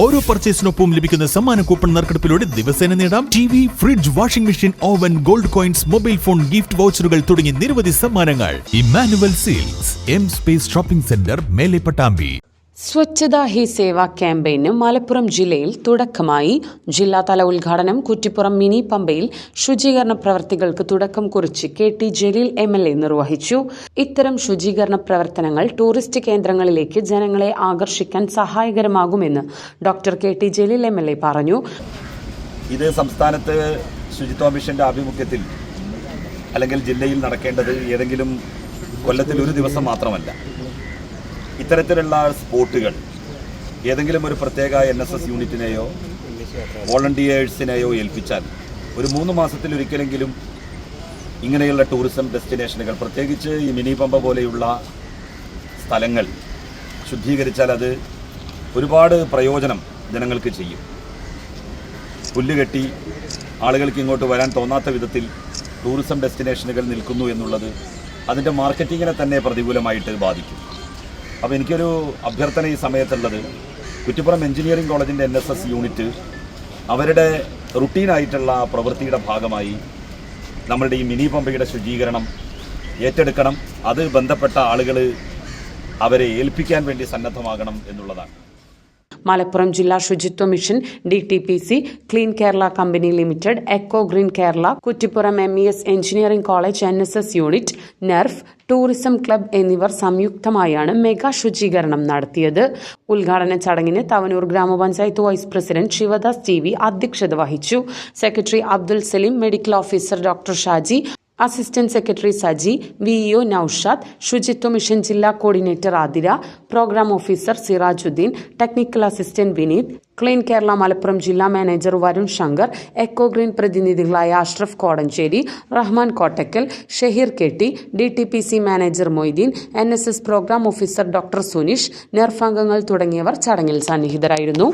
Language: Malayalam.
ഓരോ പർച്ചേസിനൊപ്പം ലഭിക്കുന്ന സമ്മാന കൂപ്പൺ നറുക്കെടുപ്പിലൂടെ ദിവസേന നേടാം. T V fridge washing machine oven gold coins mobile phone gift വൗച്ചറുകൾ തുടങ്ങിയ നിരവധി സമ്മാനങ്ങൾ. Emmanuel seals M space shopping centre Mele Pattambi. Swachhata Hi Seva ക്യാമ്പയിന് Malappuram ജില്ലയിൽ തുടക്കമായി. ജില്ലാതല ഉദ്ഘാടനം കുറ്റിപ്പുറം മിനി പമ്പയിൽ ശുചീകരണ പ്രവർത്തികൾക്ക് തുടക്കം കുറിച്ച് K T Jaleel M L A നിർവഹിച്ചു. ഇത്തരം ശുചീകരണ പ്രവർത്തനങ്ങൾ ടൂറിസ്റ്റ് കേന്ദ്രങ്ങളിലേക്ക് ജനങ്ങളെ ആകർഷിക്കാൻ സഹായകരമാകുമെന്ന് doctor K T Jaleel M L A പറഞ്ഞു. ഇത് സംസ്ഥാനത്ത് ശുചിത്വ മിഷന്റെ ആഭിമുഖ്യത്തിൽ അല്ലെങ്കിൽ ജില്ലയിൽ നടക്കേണ്ടത് ഏതെങ്കിലും കൊല്ലത്തിൽ ഒരു ദിവസം മാത്രമല്ല. ഇത്തരത്തിലുള്ള സ്പോട്ടുകൾ ഏതെങ്കിലും ഒരു പ്രത്യേക എൻ എസ് എസ് യൂണിറ്റിനെയോ വോളണ്ടിയേഴ്സിനെയോ ഏൽപ്പിച്ചാൽ ഒരു മൂന്ന് മാസത്തിൽ ഒരിക്കലെങ്കിലും ഇങ്ങനെയുള്ള ടൂറിസം ഡെസ്റ്റിനേഷനുകൾ പ്രത്യേകിച്ച് ഈ മിനി പമ്പ പോലെയുള്ള സ്ഥലങ്ങൾ ശുദ്ധീകരിച്ചാൽ അത് ഒരുപാട് പ്രയോജനം ജനങ്ങൾക്ക് ചെയ്യും. പുല്ലുകെട്ടി ആളുകൾക്ക് ഇങ്ങോട്ട് വരാൻ തോന്നാത്ത വിധത്തിൽ ടൂറിസം ഡെസ്റ്റിനേഷനുകൾ നിൽക്കുന്നു എന്നുള്ളത് അതിന്റെ മാർക്കറ്റിങ്ങിനെ തന്നെ പ്രതികൂലമായിട്ട് ബാധിക്കും. അപ്പോൾ എനിക്കൊരു അഭ്യർത്ഥന ഈ സമയത്തുള്ളത്. കുറ്റിപ്പുറം എഞ്ചിനീയറിംഗ് കോളേജിന്റെ എൻ എസ് എസ് യൂണിറ്റ് അവരുടെ റുട്ടീനായിട്ടുള്ള പ്രവൃത്തിയുടെ ഭാഗമായി നമ്മളുടെ ഈ മിനി പമ്പയുടെ ശുചീകരണം ഏറ്റെടുക്കണം. അത് ബന്ധപ്പെട്ട ആളുകൾ അവരെ ഏൽപ്പിക്കാൻ വേണ്ടി സന്നദ്ധമാകണം എന്നുള്ളതാണ്. മലപ്പുറം ജില്ലാ ശുചിത്വ mission D T P C clean Kerala company limited eco green Kerala Kuttippuram M E S engineering college N S S unit nerf tourism club എന്നിവർ സംയുക്തമായാണ് മെഗാ ശുചീകരണം നടത്തിയത്. ഉദ്ഘാടന ചടങ്ങിന് തവനൂർ ഗ്രാമപഞ്ചായത്ത് vice president Sivadas T V അധ്യക്ഷത വഹിച്ചു. Secretary Abdul Salim medical officer doctor Shaji assistant secretary Saji VEO Noushad ശുചിത്വ മിഷൻ ജില്ലാ coordinator Athira programme officer Sirajuddin technical assistant Vineeth clean Kerala Malappuram ജില്ലാ manager Varun Shankar eco green പ്രതിനിധികളായ Ashraf Kodanchery Rahman Kottakkal Shaheer കെട്ടി D T P C manager Moideen N S S programme officer doctor Suneesh nerf അംഗങ്ങൾ തുടങ്ങിയവർ ചടങ്ങിൽ സന്നിഹിതരായിരുന്നു.